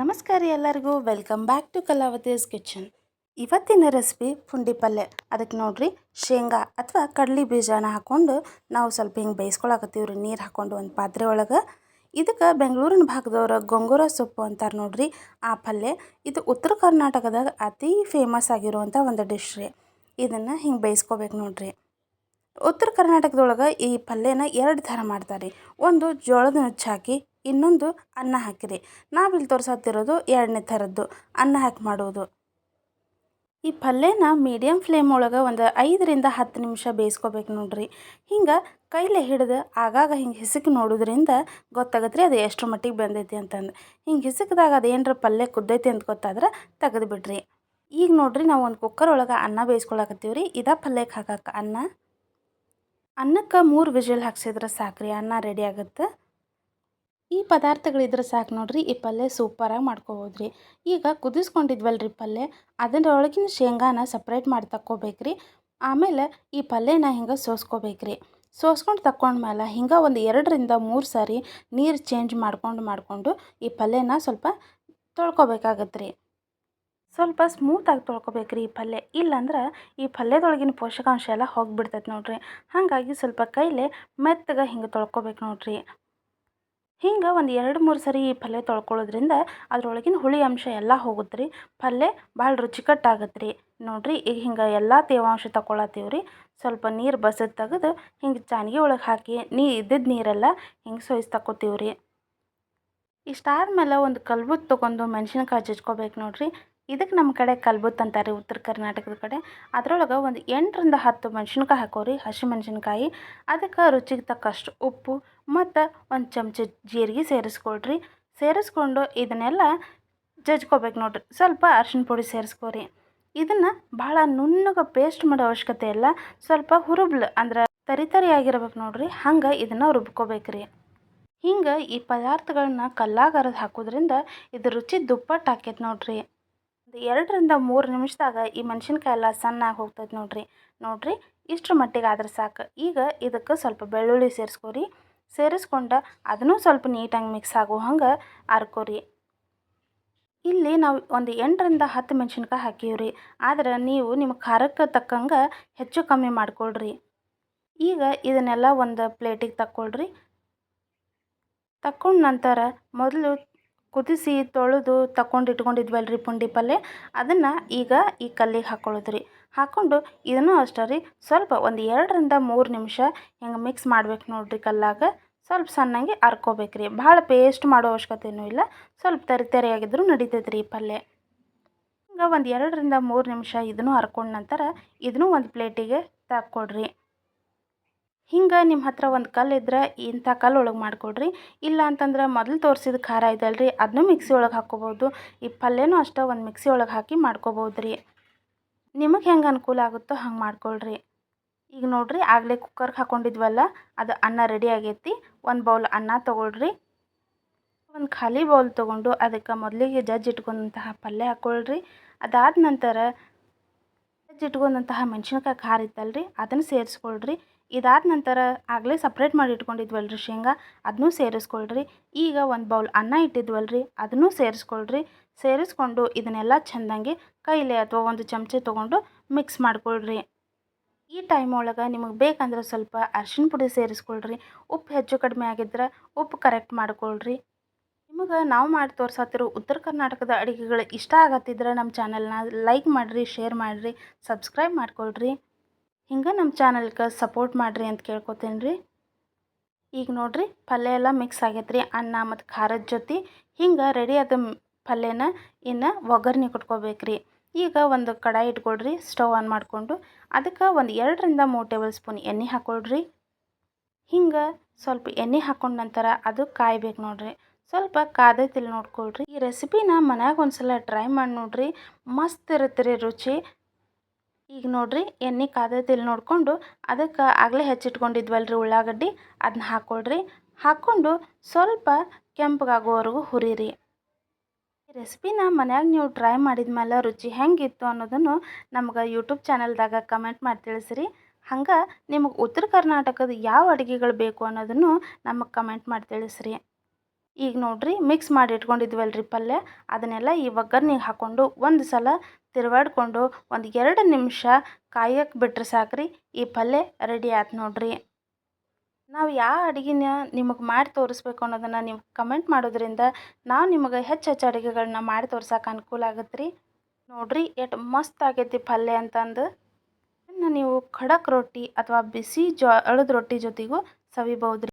ನಮಸ್ಕಾರ ಎಲ್ಲರಿಗೂ. Welcome back to Kalavathi's kitchen ಇವತ್ತಿನ ರೆಸಿಪಿ ಪುಂಡಿ ಪಲ್ಯ ಅದಕ್ಕೆ ನೋಡ್ರಿ, ಶೇಂಗಾ ಅಥವಾ ಕಡ್ಲಿ ಬೀಜನ ಹಾಕ್ಕೊಂಡು ನಾವು ಸ್ವಲ್ಪ ಹಿಂಗೆ ಬೇಯಿಸ್ಕೊಳಕತ್ತೀವಿ ರೀ. ನೀರು ಹಾಕ್ಕೊಂಡು ಒಂದು ಪಾತ್ರೆ ಒಳಗೆ. ಇದಕ್ಕೆ ಬೆಂಗಳೂರಿನ ಭಾಗದವ್ರು ಗೊಂಗೂರ ಸೊಪ್ಪು ಅಂತಾರೆ ನೋಡ್ರಿ ಆ ಪಲ್ಯ ಇದು ಉತ್ತರ ಕರ್ನಾಟಕದಾಗ ಅತಿ ಫೇಮಸ್ ಆಗಿರುವಂಥ ಒಂದು ಡಿಶ್ ರೀ. ಇದನ್ನು ಹಿಂಗೆ ಬೇಯಿಸ್ಕೋಬೇಕು ನೋಡ್ರಿ. ಉತ್ತರ ಕರ್ನಾಟಕದೊಳಗೆ ಈ ಪಲ್ಯನ ಎರಡು ಥರ ಮಾಡ್ತಾರೆ. ಒಂದು ಜೋಳದ ನುಚ್ಚು ಹಾಕಿ ಇನ್ನೊಂದು ಅನ್ನ ಹಾಕಿರಿ ನಾವಿಲ್ಲಿ ತೋರಿಸತ್ತಿರೋದು ಎರಡನೇ ಥರದ್ದು, ಅನ್ನ ಹಾಕಿ ಮಾಡೋದು ಈ ಪಲ್ಯನ ಮೀಡಿಯಮ್ ಫ್ಲೇಮ್ ಒಳಗೆ ಒಂದು ಐದರಿಂದ ಹತ್ತು ನಿಮಿಷ ಬೇಯಿಸ್ಕೋಬೇಕು ನೋಡ್ರಿ. ಹಿಂಗೆ ಕೈಲೇ ಹಿಡಿದು ಆಗಾಗ ಹಿಂಗೆ ಹಿಸುಕಿ ನೋಡೋದ್ರಿಂದ ಗೊತ್ತಾಗತ್ತೆ ರೀ ಅದು ಎಷ್ಟು ಮಟ್ಟಿಗೆ ಬಂದೈತಿ ಅಂತಂದು. ಹಿಂಗೆ ಅದು ಏನರ ಪಲ್ಯ ಕುದ್ದೈತಿ ಅಂತ ಗೊತ್ತಾದ್ರೆ ತೆಗೆದು ಬಿಡ್ರಿ. ಈಗ ನೋಡ್ರಿ ನಾವು ಒಂದು ಕುಕ್ಕರ್ ಒಳಗೆ ಅನ್ನ ಬೇಯಿಸ್ಕೊಳಕತ್ತೀವಿ ರೀ ಇದ ಪಲ್ಯಕ್ಕೆ ಹಾಕಕ್ಕೆ ಅನ್ನ. ಅನ್ನಕ್ಕೆ ಮೂರು ವಿಜಲ್ ಹಾಕ್ಸಿದ್ರೆ ಸಾಕ್ರಿ. ಅನ್ನ ರೆಡಿ ಆಗುತ್ತೆ. ಈ ಪದಾರ್ಥಗಳಿದ್ರೆ ಸಾಕು ನೋಡಿರಿ, ಈ ಪಲ್ಯ ಸೂಪರಾಗಿ ಮಾಡ್ಕೋಬೋದು ರೀ ಈಗ ಕುದಿಸ್ಕೊಂಡಿದ್ವಲ್ಲ ರೀ ಪಲ್ಯ, ಅದರೊಳಗಿನ ಶೇಂಗಾನ ಸಪ್ರೇಟ್ ಮಾಡಿ ತಕ್ಕೋಬೇಕ್ರಿ. ಆಮೇಲೆ ಈ ಪಲ್ಯನ ಹಿಂಗೆ ಸೋಸ್ಕೋಬೇಕ್ರಿ. ಸೋಸ್ಕೊಂಡು ತಕ್ಕೊಂಡ್ಮೇಲೆ ಹಿಂಗೆ ಒಂದು ಎರಡರಿಂದ ಮೂರು ಸಾರಿ ನೀರು ಚೇಂಜ್ ಮಾಡ್ಕೊಂಡು ಮಾಡಿಕೊಂಡು ಈ ಪಲ್ಯನ ಸ್ವಲ್ಪ ತೊಳ್ಕೊಬೇಕಾಗತ್ತೆ ರೀ ಸ್ವಲ್ಪ ಸ್ಮೂತಾಗಿ ತೊಳ್ಕೊಬೇಕು ರೀ ಈ ಪಲ್ಯ. ಇಲ್ಲಾಂದ್ರೆ ಈ ಪಲ್ಯದೊಳಗಿನ ಪೋಷಕಾಂಶ ಎಲ್ಲ ಹೋಗಿಬಿಡ್ತೈತೆ ನೋಡಿರಿ. ಹಾಗಾಗಿ ಸ್ವಲ್ಪ ಕೈಲೇ ಮೆತ್ತಗೆ ಹಿಂಗೆ ತೊಳ್ಕೊಬೇಕು ನೋಡ್ರಿ. ಹಿಂಗೆ ಒಂದು ಎರಡು ಮೂರು ಸರಿ ಈ ಪಲ್ಯ ತೊಳ್ಕೊಳ್ಳೋದ್ರಿಂದ ಅದರೊಳಗಿನ ಹುಳಿ ಅಂಶ ಎಲ್ಲ ಹೋಗುತ್ತೆ ರೀ. ಪಲ್ಯ ಭಾಳ ರುಚಿಕಟ್ಟಾಗತ್ತೆ ರೀ. ನೋಡಿರಿ, ಈಗ ಹಿಂಗೆ ಎಲ್ಲ ತೇವಾಂಶ ತಗೊಳತ್ತೀವಿ ರೀ. ಸ್ವಲ್ಪ ನೀರು ಬಸದು ತೆಗೆದು ಹಿಂಗೆ ಚಾನಿಗೆ ಒಳಗೆ ಹಾಕಿ, ನೀ ಇದ್ದಿದ್ದ ನೀರೆಲ್ಲ ಹಿಂಗೆ ಸೋಯಿಸಿ ತಕ್ಕೋತೀವಿ ರೀ. ಇಷ್ಟಾದ್ಮೇಲೆ ಒಂದು ಕಲ್ಬುತ್ ತೊಗೊಂಡು ಮೆಣಸಿನ್ಕಾಯಿ ಜಜ್ಕೋಬೇಕು ನೋಡಿರಿ. ಇದಕ್ಕೆ ನಮ್ಮ ಕಡೆ ಕಲ್ಬುತ್ ಅಂತಾರೆ, ಉತ್ತರ ಕರ್ನಾಟಕದ ಕಡೆ. ಅದರೊಳಗೆ ಒಂದು ಎಂಟರಿಂದ ಹತ್ತು ಮೆಣ್ಸಿನ್ಕಾಯಿ ಹಾಕೋರಿ ಹಸಿಮೆಣ್ಸಿನ್ಕಾಯಿ ಅದಕ್ಕೆ ರುಚಿಗೆ ತಕ್ಕಷ್ಟು ಉಪ್ಪು ಮತ್ತು ಒಂದು ಚಮಚ ಜೀರಿಗೆ ಸೇರಿಸ್ಕೊಳ್ರಿ. ಸೇರಿಸ್ಕೊಂಡು ಇದನ್ನೆಲ್ಲ ಜಜ್ಕೋಬೇಕು ನೋಡ್ರಿ. ಸ್ವಲ್ಪ ಅರ್ಶಿಣ ಪುಡಿ ಸೇರಿಸ್ಕೋರಿ. ಇದನ್ನು ಭಾಳ ನುಣ್ಣಗೆ ಪೇಸ್ಟ್ ಮಾಡೋ ಅವಶ್ಯಕತೆ ಇಲ್ಲ. ಸ್ವಲ್ಪ ಹುರುಬ್ಲು ಅಂದ್ರೆ ತರಿ ತರಿ ಆಗಿರ್ಬೇಕು ನೋಡ್ರಿ. ಹಂಗೆ ಇದನ್ನು ರುಬ್ಕೋಬೇಕ್ರಿ. ಹಿಂಗೆ ಈ ಪದಾರ್ಥಗಳನ್ನ ಕಲ್ಲಾಗ ಅರೆದು ಹಾಕೋದ್ರಿಂದ ಇದು ರುಚಿ ದುಪ್ಪಟ್ಟು ಆಕೈತೆ ನೋಡ್ರಿ. ಎರಡರಿಂದ ಮೂರು ನಿಮಿಷದಾಗ ಈ ಮೆಣಸಿನ್ಕಾಯಿ ಎಲ್ಲ ಸಣ್ಣಾಗಿ ಹೋಗ್ತೈತೆ ನೋಡ್ರಿ. ನೋಡ್ರಿ, ಇಷ್ಟರ ಮಟ್ಟಿಗೆ ಆದ್ರೆ ಸಾಕು. ಈಗ ಇದಕ್ಕೆ ಸ್ವಲ್ಪ ಬೆಳ್ಳುಳ್ಳಿ ಸೇರಿಸ್ಕೊರಿ. ಸೇರಿಸ್ಕೊಂಡು ಅದನ್ನು ಸ್ವಲ್ಪ ನೀಟಾಗಿ ಮಿಕ್ಸ್ ಆಗೋ ಹಂಗೆ ಹರ್ಕೋರಿ ಇಲ್ಲಿ ನಾವು ಒಂದು ಎಂಟರಿಂದ ಹತ್ತು ಮೆಣಸಿನ್ಕಾಯಿ ಹಾಕೀವ್ರಿ. ಆದ್ರೆ ನೀವು ನಿಮ್ಮ ಖಾರಕ್ಕೆ ತಕ್ಕಂಗೆ ಹೆಚ್ಚು ಕಮ್ಮಿ ಮಾಡ್ಕೊಳ್ರಿ. ಈಗ ಇದನ್ನೆಲ್ಲ ಒಂದು ಪ್ಲೇಟಿಗೆ ತಕ್ಕೊಳ್ರಿ. ತಕ್ಕೊಂಡ ನಂತರ ಮೊದಲು ಕುದಿಸಿ ತೊಳೆದು ತಕೊಂಡು ಇಟ್ಕೊಂಡಿದ್ವಲ್ರಿ ಪುಂಡಿ ಪಲ್ಯ ಅದನ್ನು ಈಗ ಈ ಕಲ್ಲಿಗೆ ಹಾಕ್ಕೊಳ್ಳೋದು ರೀ ಹಾಕ್ಕೊಂಡು ಇದನ್ನು ಅಷ್ಟೇ ರೀ, ಸ್ವಲ್ಪ ಒಂದು ಎರಡರಿಂದ ಮೂರು ನಿಮಿಷ ಹಿಂಗೆ ಮಿಕ್ಸ್ ಮಾಡ್ಬೇಕು ನೋಡಿರಿ ಕಲ್ಲಾಗ. ಸ್ವಲ್ಪ ಸಣ್ಣಗೆ ಹರ್ಕೋಬೇಕು ರೀ. ಭಾಳ ಪೇಸ್ಟ್ ಮಾಡೋ ಅವಶ್ಯಕತೆಯೂ ಇಲ್ಲ. ಸ್ವಲ್ಪ ತರಿ ತರಿಯಾಗಿದ್ದರೂ ನಡಿತೈತೆ ರೀ ಪಲ್ಲೆ. ಪಲ್ಯ ಹಿಂಗೆ ಒಂದು ಎರಡರಿಂದ ಮೂರು ನಿಮಿಷ ಇದನ್ನು ಹರ್ಕೊಂಡ ನಂತರ ಇದನ್ನು ಒಂದು ಪ್ಲೇಟಿಗೆ ತಕ್ಕೊಡ್ರಿ. ಹಿಂಗೆ ನಿಮ್ಮ ಹತ್ರ ಒಂದು ಕಲ್ಲು ಇದ್ರೆ ಇಂಥ ಕಲ್ಲು ಒಳಗೆ ಮಾಡಿಕೊಡ್ರಿ. ಇಲ್ಲ ಅಂತಂದ್ರೆ ಮೊದಲು ತೋರಿಸಿದ ಖಾರ ಇದಲ್ರಿ ಅದನ್ನೂ ಮಿಕ್ಸಿ ಒಳಗೆ ಹಾಕ್ಕೋಬೋದು. ಈ ಪಲ್ಯನೂ ಅಷ್ಟೇ ಒಂದು ಮಿಕ್ಸಿ ಒಳಗೆ ಹಾಕಿ ಮಾಡ್ಕೋಬೋದು ರೀ ನಿಮಗೆ ಹೆಂಗೆ ಅನುಕೂಲ ಆಗುತ್ತೋ ಹಂಗೆ ಮಾಡ್ಕೊಳ್ರಿ. ಈಗ ನೋಡಿರಿ ಆಗಲೇ ಕುಕ್ಕರ್ಗೆ ಹಾಕ್ಕೊಂಡಿದ್ವಲ್ಲ ಅದು ಅನ್ನ ರೆಡಿ ಆಗೈತಿ. ಒಂದು ಬೌಲ್ ಅನ್ನ ತೊಗೊಳ್ರಿ. ಒಂದು ಖಾಲಿ ಬೌಲ್ ತೊಗೊಂಡು ಅದಕ್ಕೆ ಮೊದಲಿಗೆ ಜಜ್ಜಿ ಇಟ್ಕೊಂಡಂತಹ ಪಲ್ಯ ಹಾಕ್ಕೊಳ್ರಿ ಅದಾದ ನಂತರ ಜಜ್ಜಿ ಇಟ್ಕೊಂಡಂತಹ ಮೆಣಸಿನ್ಕಾಯಿ ಖಾರ ಇತ್ತಲ್ರಿ, ಅದನ್ನು ಸೇರಿಸ್ಕೊಳ್ರಿ. ಇದಾದ ನಂತರ ಆಗಲೇ ಸಪ್ರೇಟ್ ಮಾಡಿ ಇಟ್ಕೊಂಡಿದ್ವಲ್ರಿ ಶೇಂಗಾ ಅದನ್ನೂ ಸೇರಿಸ್ಕೊಳ್ರಿ. ಈಗ ಒಂದು ಬೌಲ್ ಅನ್ನ ಇಟ್ಟಿದ್ವಲ್ರಿ ಅದನ್ನೂ ಸೇರಿಸ್ಕೊಳ್ರಿ. ಸೇರಿಸ್ಕೊಂಡು ಇದನ್ನೆಲ್ಲ ಚೆಂದಂಗೆ ಕೈಲಿ ಅಥವಾ ಒಂದು ಚಮಚೆ ತೊಗೊಂಡು ಮಿಕ್ಸ್ ಮಾಡ್ಕೊಳ್ರಿ. ಈ ಟೈಮ್ ಒಳಗೆ ನಿಮಗೆ ಬೇಕಂದ್ರೆ ಸ್ವಲ್ಪ ಅರ್ಶಿಣ ಪುಡಿ ಸೇರಿಸ್ಕೊಳ್ರಿ. ಉಪ್ಪು ಹೆಚ್ಚು ಕಡಿಮೆ ಆಗಿದ್ರೆ ಉಪ್ಪು ಕರೆಕ್ಟ್ ಮಾಡ್ಕೊಳ್ರಿ. ನಿಮಗೆ ನಾವು ಮಾಡಿ ತೋರ್ಸತ್ತಿರೋ ಉತ್ತರ ಕರ್ನಾಟಕದ ಅಡುಗೆಗಳು ಇಷ್ಟ ಆಗತ್ತಿದ್ರೆ ನಮ್ಮ ಚಾನಲ್ನ ಲೈಕ್ ಮಾಡಿರಿ ಶೇರ್ ಮಾಡಿರಿ ಸಬ್ಸ್ಕ್ರೈಬ್ ಮಾಡ್ಕೊಳ್ರಿ. ಹಿಂಗೆ ನಮ್ಮ ಚಾನಲ್ಗೆ ಸಪೋರ್ಟ್ ಮಾಡಿರಿ ಅಂತ ಕೇಳ್ಕೊತೀನಿ ರೀ. ಈಗ ನೋಡಿರಿ ಪಲ್ಯ ಎಲ್ಲ ಮಿಕ್ಸ್ ಆಗೈತೆ ರೀ ಅನ್ನ ಮತ್ತು ಖಾರದ ಜೊತೆ ಹಿಂಗೆ ರೆಡಿ ಆದ ಪಲ್ಯನ ಇನ್ನು ಒಗ್ಗರ್ಣೆ ಕೊಟ್ಕೋಬೇಕು ರೀ ಈಗ ಒಂದು ಕಡಾಯಿ ಇಟ್ಕೊಳ್ರಿ ಸ್ಟವ್ ಆನ್ ಮಾಡಿಕೊಂಡು ಅದಕ್ಕೆ ಒಂದು ಎರಡರಿಂದ ಮೂರು ಟೇಬಲ್ ಸ್ಪೂನ್ ಎಣ್ಣೆ ಹಾಕ್ಕೊಳ್ರಿ ಹಿಂಗೆ ಸ್ವಲ್ಪ ಎಣ್ಣೆ ಹಾಕೊಂಡ ನಂತರ ಅದು ಕಾಯ್ಬೇಕು ನೋಡ್ರಿ. ಸ್ವಲ್ಪ ಕಾದೈತಿಲ್ಲ ನೋಡ್ಕೊಳ್ರಿ. ಈ ರೆಸಿಪಿನ ಮನ್ಯಾಗ ಒಂದು ಸಲ ಟ್ರೈ ಮಾಡಿ ನೋಡ್ರಿ. ಮಸ್ತ್ ಇರುತ್ತೆ ರೀ ರುಚಿ. ಈಗ ನೋಡಿರಿ ಎಣ್ಣೆ ಕಾದೈತಿಲ್ಲ ನೋಡಿಕೊಂಡು ಅದಕ್ಕೆ ಆಗಲೇ ಹೆಚ್ಚಿಟ್ಕೊಂಡಿದ್ವಲ್ರಿ ಉಳ್ಳಾಗಡ್ಡಿ. ಅದನ್ನ ಹಾಕ್ಕೊಳ್ರಿ ಹಾಕ್ಕೊಂಡು ಸ್ವಲ್ಪ ಕೆಂಪಗಾಗೋವರೆಗೂ ಹುರಿರಿ. ರೆಸಿಪಿನ ಮನ್ಯಾಗ ನೀವು ಟ್ರೈ ಮಾಡಿದ ಮೇಲೆ ರುಚಿ ಹೆಂಗಿತ್ತು ಅನ್ನೋದನ್ನು ನಮ್ಗೆ ಯೂಟ್ಯೂಬ್ ಚಾನಲ್ದಾಗ ಕಮೆಂಟ್ ಮಾಡಿ ತಿಳಿಸ್ರಿ. ಹಂಗೆ ನಿಮಗೆ ಉತ್ತರ ಕರ್ನಾಟಕದ ಯಾವ ಅಡುಗೆಗಳು ಬೇಕು ಅನ್ನೋದನ್ನು ನಮಗೆ ಕಮೆಂಟ್ ಮಾಡಿ ತಿಳಿಸ್ರಿ. ಈಗ ನೋಡ್ರಿ ಮಿಕ್ಸ್ ಮಾಡಿ ಇಟ್ಕೊಂಡಿದ್ವಲ್ಲ ರೀ ಪಲ್ಯ. ಅದನ್ನೆಲ್ಲ ಈ ಒಗ್ಗರ್ನಿಗೆ ಹಾಕ್ಕೊಂಡು ಒಂದು ಸಲ ತಿರುವಾಡ್ಕೊಂಡು ಒಂದು ಎರಡು ನಿಮಿಷ ಕಾಯಕ್ಕೆ ಬಿಟ್ರೆ ಸಾಕ್ರಿ. ಈ ಪಲ್ಯ ರೆಡಿ ಆಯ್ತು ನೋಡ್ರಿ. ನಾವು ಯಾವ ಅಡುಗೆನ ನಿಮಗೆ ಮಾಡಿ ತೋರಿಸ್ಬೇಕು ಅನ್ನೋದನ್ನು ನೀವು ಕಮೆಂಟ್ ಮಾಡೋದ್ರಿಂದ ನಾವು ನಿಮಗೆ ಹೆಚ್ಚು ಹೆಚ್ಚು ಅಡುಗೆಗಳನ್ನ ಮಾಡಿ ತೋರ್ಸೋಕೆ ಅನುಕೂಲ ಆಗುತ್ತೆ ರೀ ನೋಡ್ರಿ ಎಷ್ಟು ಮಸ್ತ್ ಆಗೈತಿ ಪಲ್ಯ ಅಂತಂದು. ಇನ್ನು ನೀವು ಖಡಕ್ ರೊಟ್ಟಿ ಅಥವಾ ಬಿಸಿ ಜೋಳದ ರೊಟ್ಟಿ ಜೊತೆಗೂ ಸವಿಬಹುದು